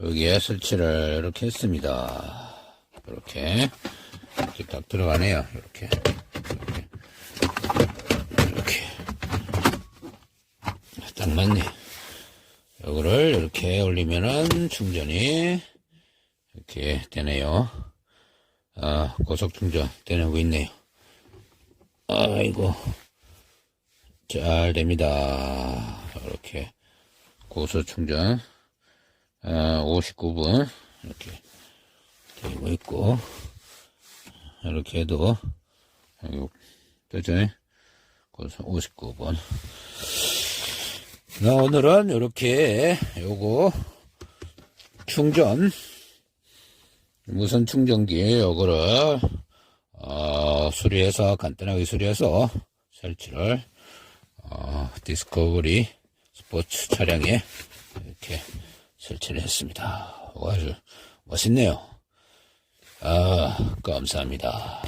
여기에 설치를 이렇게 했습니다. 이렇게 이렇게 딱 들어가네요. 이렇게 이렇게 이렇게 딱 맞네. 요거를 이렇게 올리면은 충전이 이렇게 되네요. 아, 고속 충전 되고 있네요. 아이고, 잘 됩니다. 이렇게 고속 충전, 아, 59분 이렇게 되고 있고, 이렇게 해도? 고속 59분. 나 오늘은 이렇게 요거 충전 무선 충전기 요거를 어, 수리해서 간단하게 수리해서 설치를 어, 디스커버리 스포츠 차량에 설치를 했습니다. 오, 아주 멋있네요. 아, 감사합니다.